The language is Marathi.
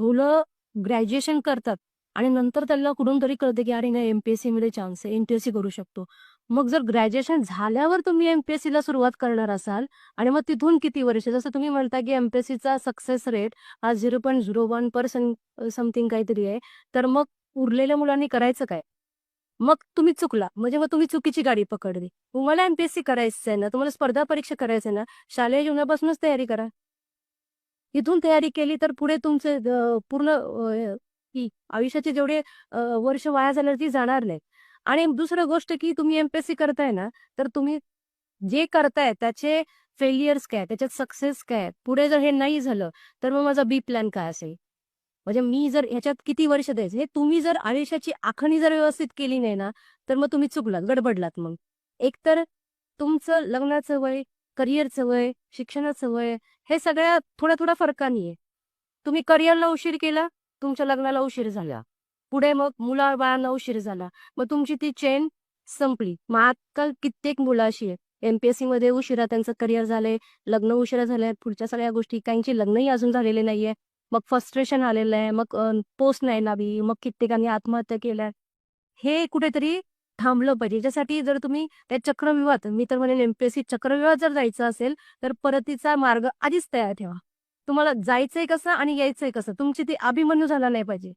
मुलं ग्रॅज्युएशन करतात आणि नंतर त्यांना कुठून तरी कळते की अरे नाही एमपीएससी मध्ये चान्स आहे एमपीएससी करू शकतो. मग जर ग्रॅज्युएशन झाल्यावर तुम्ही एमपीएससी ला सुरुवात करणार असाल आणि मग तिथून किती वर्ष? जसं तुम्ही म्हणता की एमपीएससीचा सक्सेस रेट हा zero point zero one percent something काहीतरी आहे. तर मग उरलेल्या मुलांनी करायचं काय? मग तुम्ही चुकला. म्हणजे मग तुम्ही चुकीची गाडी पकडली. तुम्हाला एमपीएससी करायचं आहे ना तुम्हाला स्पर्धा परीक्षा करायचं आहे ना शालेय जीवनापासूनच तयारी करा. इथून तयारी केली तर पुढे तुमचे पूर्ण आयुष्याचे जेवढे वर्ष वाया झाले ती जाणार नाही आणि दुसरं गोष्ट की तुम्ही एमपीएससी करताय ना तर तुम्ही जे करताय त्याचे फेलियर्स काय त्याच्यात सक्सेस काय पुढे जर हे नाही झालं तर मग माझा बी प्लॅन काय असेल? म्हणजे मी जर ह्याच्यात किती वर्ष द्यायचं? हे तुम्ही जर आयुष्याची आखणी जर व्यवस्थित केली नाही ना तर मग तुम्ही चुकलात गडबडलात मग. एकतर तुमचं लग्नाचं वय करिअरचं वय शिक्षणाचं वय हे सगळ्या थोड्या थोड्या फरकाने आहे तुम्ही करिअरला उशीर केला तुमच्या लग्नाला उशीर झाला. पुढे मग मुला बाळांना उशीर झाला. मग तुमची ती चेन संपली. मग आजकाल कित्येक मुलं अशी आहे एमपीएससी मध्ये उशिरा त्यांचं करिअर झालंय लग्न उशिरा झालंय पुढच्या सगळ्या गोष्टी काहींची लग्नही अजून झालेले नाहीये. मग फ्रस्ट्रेशन आलेलं आहे मग पोस्ट नाही लावी मग कित्येकांनी आत्महत्या केल्या. हे कुठेतरी थांबलं पाहिजे. याच्यासाठी जर तुम्ही त्या चक्रव्यूहात मी तर म्हणेन एमपीएससी चक्रव्यूहात जर जायचं असेल तर परतीचा मार्ग आधीच तयार ठेवा. तुम्हाला जायचंय कसं आणि यायचंय कसं? तुमची ती अभिमन्यू झाला नाही पाहिजे.